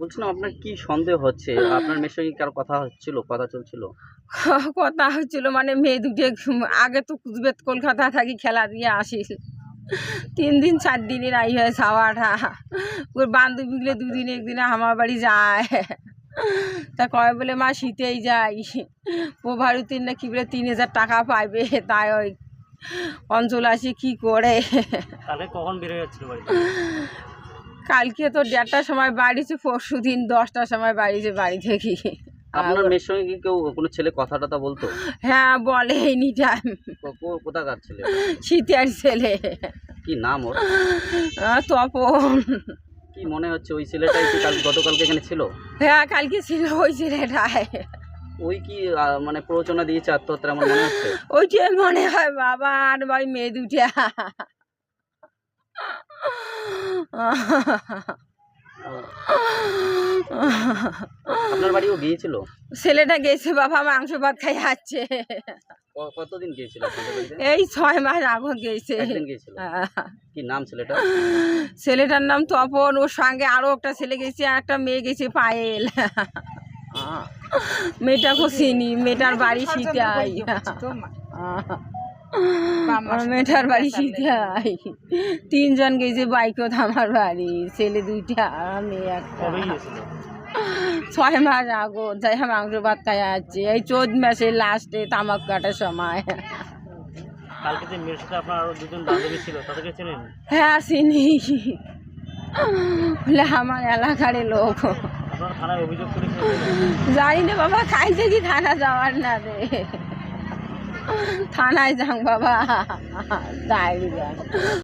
বলছিলাম আপনার কি সন্দেহ হচ্ছে? আপনার মেয়ের সঙ্গে কারও কথা হচ্ছিল কথা চলছিল? কথা হচ্ছিল মানে মেয়ে দুটো আগে তো কুচবেত কলকাতা থাকি খেলা দিয়ে আসিস তিন দিন চার দিনের আই হয় খাওয়াটা। ওর বান্ধবীগুলো দুদিন একদিনে আমার বাড়ি যায়। তা কয় বলে মা শীতেই যাই। প্রভারতীর না কি বলে তিন হাজার টাকা পাইবে তাই ওই অঞ্চল আসি কি করে? কখন কালকে তো দেড়টার সময় বাড়িছে পরশু দিন দশটার সময় বাড়িছে বাড়ি থেকে। আপনার মেয়ের সঙ্গে কি কেউ কোনো ছেলে কথা টথা বলতো? হ্যাঁ বলে এনি টাইম। কোথাকার ছেলে? শীতের ছেলে। কি নাম ওর? তপন। কি মনে হচ্ছে ওই ছেলেটাই কি কাল গতকালকে এখানে ছিল? হ্যাঁ কালকে ছিল ওই ছেলেটাই। ওই কি মানে প্ররোচনা দিয়েছে আত্মহত্যার আমার মনে হচ্ছে? ওই যে মনে হয় বাবা আর ভাই মেয়ে দুটা আপনার বাড়িও গিয়েছিল? ছেলেটা গেছে বাবা মাংস ভাত খাই যাচ্ছে কতদিন গিয়েছিল এই ছয় মাস আগত গেছে। একদিন কি নাম ছেলেটা? ছেলেটার নাম তপন ওর সঙ্গে আরও একটা ছেলে গেছে আর একটা মেয়ে গেছে পায়েল। মেয়েটাকে চিনি মেয়েটার বাড়ি শীতাই আমার মেয়েটার বাড়ি শীতাই তিনজন গেছে বাইকত আমার বাড়ি ছেলে দুইটা মেয়ে একটা। ছয় মাস আগো যাই মাংস ভাত খাই আছে। এই চোদ্দ মাসের লাস্টে তামাক কাটার সময়। কালকে যে মেয়ের সাথে আপনার আরও দুজন বান্ধবী ছিল তাদেরকে চেনেন হ্যাঁ চিনি। বলে আমার এলাকার লোক। জানি না বাবা খাইছে কি থানা যাওয়ার না রে থানায় যাং বাবা তাই